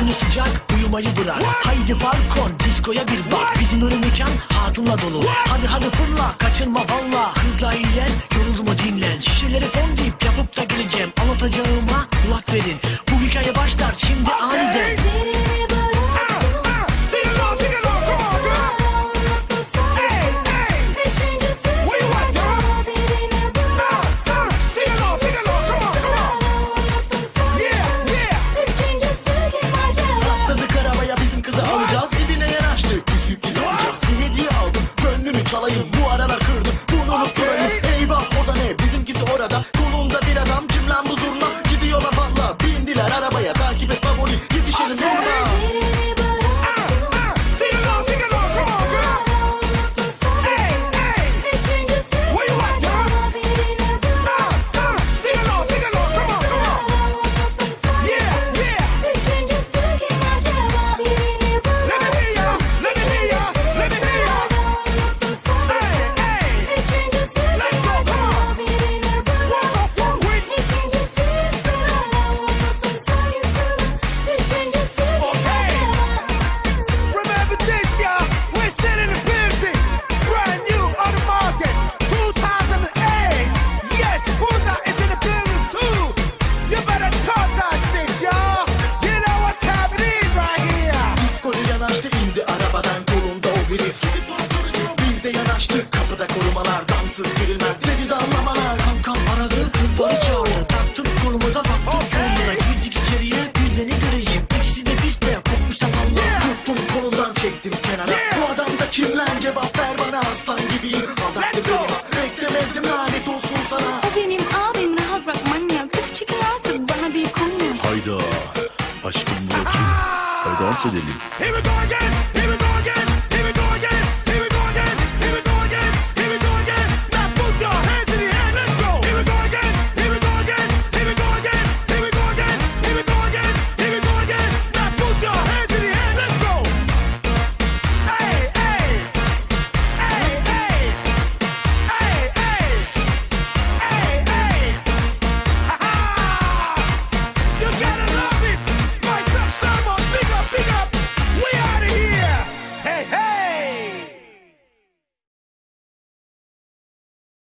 Günü sıcak uyumayı bırak. Haydi balkon diskoya bir bak. Bizim önü mekan hatunla dolu. Hadi hadi fır Binler arabaya takip et favori Yetişelim yoluna çektim kenara. Yeah. Bu adam da kim lan cevap ver bana aslan gibiyim. Aldattı beni. beklemezdim lanet olsun sana. O benim abim rahat bırak manyak. Üf çekil artık bana bir konya Hayda aşkım bu kim? Haydi dans edelim. Here we go again.